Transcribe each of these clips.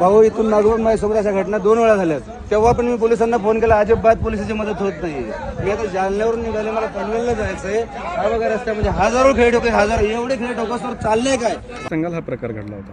भाऊ इथून मागून माझ्यासोबत अशा घटना दोन वेळा झाल्यात. तेव्हा पण मी पोलिसांना फोन केला अजिबात पोलिसाची मदत होत नाही. मी आता जालन्यावरून निघाले मला पनवेलला जायचंय. हा बघा रस्त्यामध्ये हजारो खेळ ठोके हजार एवढे खेळ ठोकासवर चाललंय काय? सांगाल हा प्रकार घडला होता.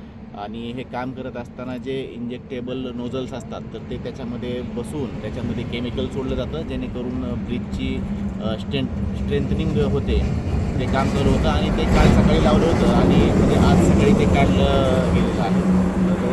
आणि हे काम करत असताना जे इंजेक्टेबल नोझल्स असतात तर ते त्याच्यामध्ये बसून त्याच्यामध्ये केमिकल सोडलं जातं जेणेकरून ब्रिजची स्ट्रेंथ स्ट्रेंथनिंग होते. ते काम चालू होतं आणि ते काल सकाळी लावलं होतं आणि म्हणजे आज सकाळी ते काढलं गेलेलं आहे.